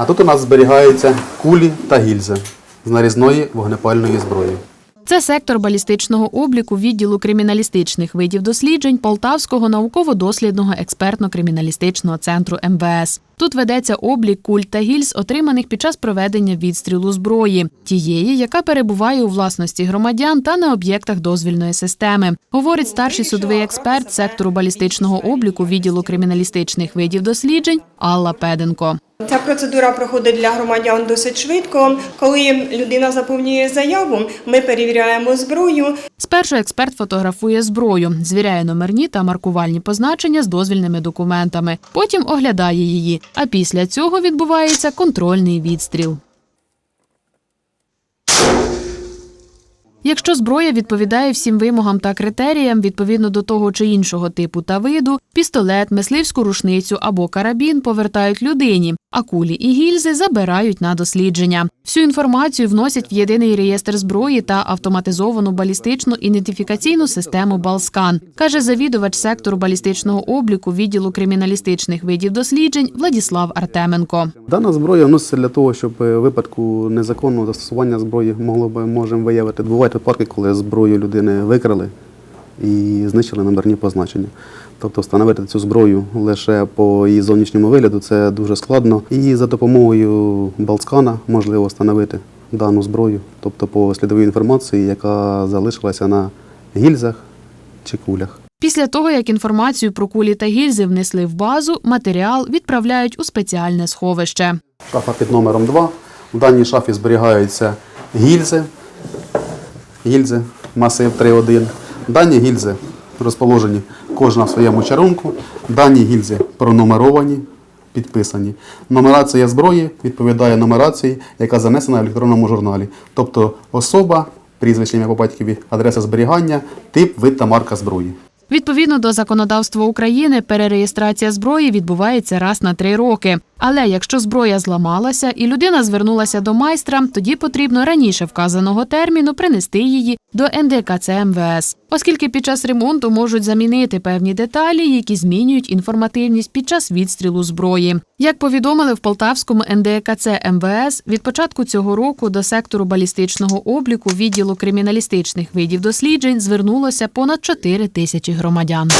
А тут у нас зберігаються кулі та гільзи з нарізної вогнепальної зброї. Це сектор балістичного обліку відділу криміналістичних видів досліджень Полтавського науково-дослідного експертно-криміналістичного центру МВС. Тут ведеться облік куль та гільз, отриманих під час проведення відстрілу зброї, тієї, яка перебуває у власності громадян та на об'єктах дозвільної системи, говорить старший судовий експерт сектору балістичного обліку відділу криміналістичних видів досліджень Алла Педенко. Ця процедура проходить для громадян досить швидко. Коли людина заповнює заяву, ми перевіряємо зброю. Спершу експерт фотографує зброю, звіряє номерні та маркувальні позначення з дозвільними документами. Потім оглядає її. А після цього відбувається контрольний відстріл. Якщо зброя відповідає всім вимогам та критеріям відповідно до того чи іншого типу та виду, пістолет, мисливську рушницю або карабін повертають людині, а кулі і гільзи забирають на дослідження. Всю інформацію вносять в єдиний реєстр зброї та автоматизовану балістичну ідентифікаційну систему Балскан, каже завідувач сектору балістичного обліку відділу криміналістичних видів досліджень Владіслав Артеменко. Дана зброя вноситься для того, щоб е, випадку незаконного застосування зброї могло би можемо виявити. Бувають випадки, коли зброю людини викрали і знищили номерні позначення. Тобто встановити цю зброю лише по її зовнішньому вигляду це дуже складно. І за допомогою Балскана можливо встановити дану зброю, тобто по слідовій інформації, яка залишилася на гільзах чи кулях. Після того, як інформацію про кулі та гільзи внесли в базу, матеріал відправляють у спеціальне сховище. Шафа під номером 2. В даній шафі зберігаються гільзи, гільзи масив 3.1. Дані гільзи розположені кожна в своєму чарунку. Дані гільзи пронумеровані, підписані. Нумерація зброї відповідає нумерації, яка занесена в електронному журналі. Тобто особа, прізвище ім'я по батькові, адреса зберігання, тип, вид та марка зброї. Відповідно до законодавства України, перереєстрація зброї відбувається раз на три роки. Але якщо зброя зламалася і людина звернулася до майстра, тоді потрібно раніше вказаного терміну принести її до НДКЦ МВС, оскільки під час ремонту можуть замінити певні деталі, які змінюють інформативність під час відстрілу зброї. Як повідомили в Полтавському НДКЦ МВС, від початку цього року до сектору балістичного обліку відділу криміналістичних видів досліджень звернулося понад 4 тисячі громадян.